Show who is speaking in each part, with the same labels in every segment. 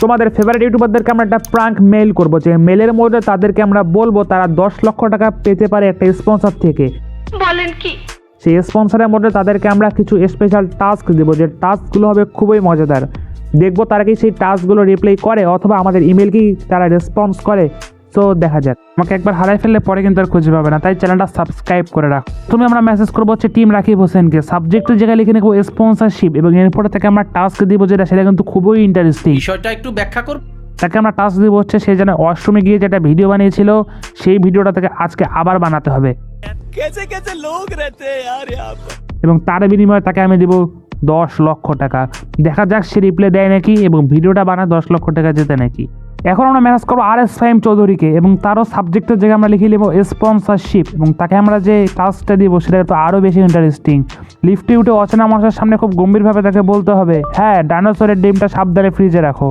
Speaker 1: তোমাদের ফেভারিট ইউটিউবারদেরকে আমরা একটা প্রাঙ্ক মেইল করব। যে মেলের মধ্যে তাদেরকে আমরা বলব তারা দশ লক্ষ টাকা পেতে পারে একটা স্পন্সর থেকে।
Speaker 2: বলেন কি?
Speaker 1: সেই স্পন্সরের মধ্যে তাদেরকে আমরা কিছু স্পেশাল টাস্ক দেবো যে টাস্কগুলো হবে খুবই মজাদার। দেখব তারা কি সেই টাস্কগুলো রিপ্লাই করে অথবা আমাদের ইমেলকেই কি তারা রেসপন্স করে। তো দেখা যাক। আমাকে একবার হারাই ফেললে পরে কিন্তু আর খুঁজে পাবে না। তাই চ্যানেলটা সাবস্ক্রাইব করে রাখ। তুমি আমরা মেসেজ করব হচ্ছে টিম রাখি হোসেনকে। সাবজেক্টের জায়গায় লিখে নেব স্পন্সারশিপ এবং এরপরে থেকে আমরা টাস্ক দিব যেটা সেটা কিন্তু খুবই ইন্টারেস্টিং
Speaker 3: বিষয়টা একটু ব্যাখ্যা করব
Speaker 1: তাকে আমরা টাস্ক দিব হচ্ছে সে যেন ওয়াশরুমে গিয়ে যেটা ভিডিও বানিয়েছিল সেই ভিডিওটা তাকে আজকে আবার বানাতে হবে। এবং তার বিনিময়ে তাকে আমি দেবো দশ লক্ষ টাকা। দেখা যাক সে রিপ্লে দেয় নাকি এবং ভিডিওটা বানায় দশ লক্ষ টাকা যেতে নাকি। এখন আমরা ম্যানেজ করব আর এস ফাইম চৌধুরীকে এবং তারও সাবজেক্টের জায়গায় আমরা লিখে নেব স্পন্সারশিপ এবং তাকে আমরা যে টাস্কটা দিব সেটা তো আরও বেশি ইন্টারেস্টিং লিফটে উঠে অচেনা মানুষের সামনে খুব গম্ভীরভাবে তাকে বলতে হবে হ্যাঁ ডাইনোসরের ডিমটা সাবধানে ফ্রিজে রাখো।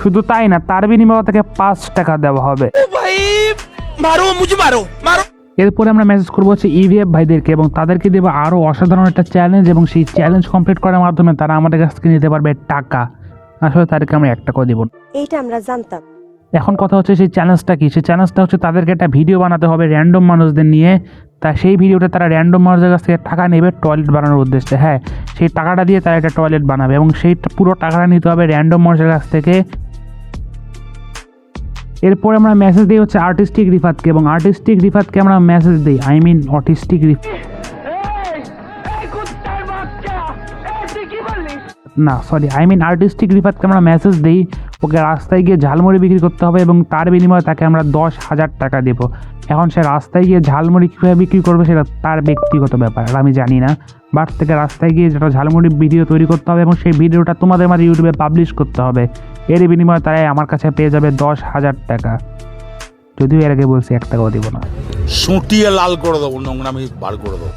Speaker 1: শুধু তাই না তার বিনিময়ে তাকে পাঁচ টাকা দেওয়া হবে।
Speaker 4: মারো মারো মারো।
Speaker 1: এরপরে আমরা মেসেজ করব হচ্ছে ইভিএফ ভাইদেরকে এবং তাদেরকে দেবো আরও অসাধারণ একটা চ্যালেঞ্জ এবং সেই চ্যালেঞ্জ কমপ্লিট করার মাধ্যমে তারা আমাদের কাছ থেকে নিতে পারবে টাকা। আসলে তাদেরকে আমরা একটা করে দেবো।
Speaker 5: এইটা আমরা জানতাম।
Speaker 1: এখন কথা হচ্ছে সেই চ্যালেঞ্জটা কি? সেই চ্যালেঞ্জটা হচ্ছে তাদেরকে একটা ভিডিও বানাতে হবে র্যান্ডম মানুষদের নিয়ে। তা সেই ভিডিওটা তারা র্যান্ডম মানুষদের কাছ থেকে টাকা নেবে টয়লেট বানানোর উদ্দেশ্যে। হ্যাঁ সেই টাকাটা দিয়ে তারা একটা টয়লেট বানাবে এবং সেই পুরো টাকাটা নিতে হবে র্যান্ডম মানুষের কাছ থেকে। এরপরে আমরা মেসেজ দিই হচ্ছে আর্টিস্টিক রিফাতকে এবং আর্টিস্টিক রিফাতকে আমরা মেসেজ দিই আই মিন অটিস্টিক রিফ না সরি আই মিন আর্টিস্টিক রিফাতকে আমরা মেসেজ দিই, ওকে রাস্তায় গিয়ে ঝালমুড়ি বিক্রি করতে হবে এবং তার বিনিময়ে তাকে আমরা দশ হাজার টাকা দেবো। এখন সে রাস্তায় গিয়ে ঝালমুড়ি কীভাবে বিক্রি করবে সেটা তার ব্যক্তিগত ব্যাপার, আর আমি জানি না। বাট থেকে রাস্তায় গিয়ে যেটা ঝালমুড়ি ভিডিও তৈরি করতে হবে এবং সেই ভিডিওটা তোমাদের মাঝে ইউটিউবে পাবলিশ করতে হবে। এর বিনিময়ে তারাই আমার কাছে পেয়ে যাবে দশ হাজার টাকা। যদিও এর আগে বলছি এক টাকাও দিব না।
Speaker 6: সুটিয়ে লাল করে দেবো নোংরামি বার করে দেবো।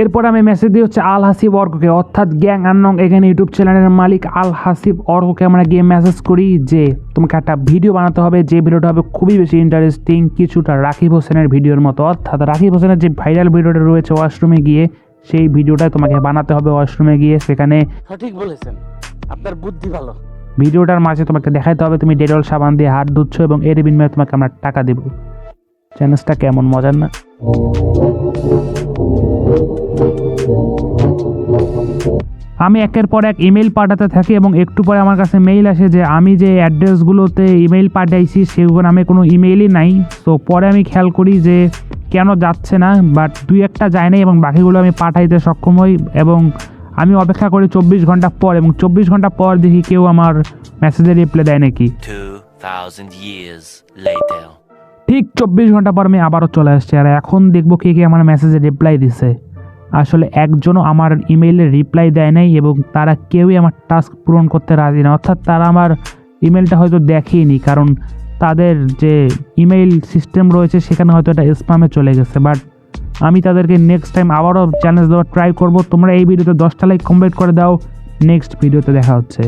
Speaker 1: এরপর আমি মেসেজ দিই হচ্ছে আল হাসিব অর্ককে অর্থাৎ গ্যাং আনং এখানে ইউটিউব চ্যানেলের মালিক আল হাসিব অর্ককে আমরা গিয়ে মেসেজ করি যে তোমাকে একটা ভিডিও বানাতে হবে যে ভিডিওটা হবে খুবই বেশি ইন্টারেস্টিং কিছুটা রাকিব হোসেনের ভিডিওর মতো। অর্থাৎ রাকিব হোসেনের যে ভাইরাল ভিডিওটা রয়েছে ওয়াশরুমে গিয়ে সেই ভিডিওটা তোমাকে বানাতে হবে ওয়াশরুমে গিয়ে। সেখানে
Speaker 7: সঠিক বলেছেন। আপনার বুদ্ধি ভালো।
Speaker 1: ভিডিওটার মাঝে তোমাকে দেখাইতে হবে, তুমি ডেটল সাবান দিয়ে হাত ধুচ্ছ এবং এর বিনিময়ে তোমাকে আমরা টাকা দেবো। চ্যালেঞ্জটা কেমন মজার না? আমি একের পর এক ইমেল পাঠাতে থাকি এবং একটু পরে আমার কাছে মেইল আসে যে, আমি যে অ্যাড্রেসগুলোতে ইমেল পাঠাইছি সেগুলো নামে কোনো ইমেইলই নাই। তো পরে আমি খেয়াল করি যে, কেন যাচ্ছে না বাট দুই একটা যায় নাই এবং বাকিগুলো আমি পাঠাইতে সক্ষম হই এবং আমি অপেক্ষা করি চব্বিশ ঘণ্টা পর এবং চব্বিশ ঘণ্টা পর দেখি কেউ আমার মেসেজে রিপ্লাই দেয় নাকি।
Speaker 8: 2,000 years later.
Speaker 1: ঠিক চব্বিশ ঘণ্টা পর আমি আবারও চলে আসছি আর এখন দেখব কে কে আমার মেসেজে রিপ্লাই দিছে। আসলে একজনও আমার ইমেইলে রিপ্লাই দেয় নাই এবং তারা কেউই আমার টাস্ক পূরণ করতে রাজি না। অর্থাৎ তারা আমার ইমেলটা হয়তো দেখেইনি কারণ তাদের যে ইমেইল সিস্টেম রয়েছে সেখানে হয়তো এটা স্পামে চলে গেছে। বাট আমি তাদেরকে নেক্সট টাইম আবারও চ্যালেঞ্জ দেওয়ার ট্রাই করব। তোমরা এই ভিডিওতে দশটা লাইক কমপ্লিট করে দাও। নেক্সট ভিডিওতে দেখা হচ্ছে।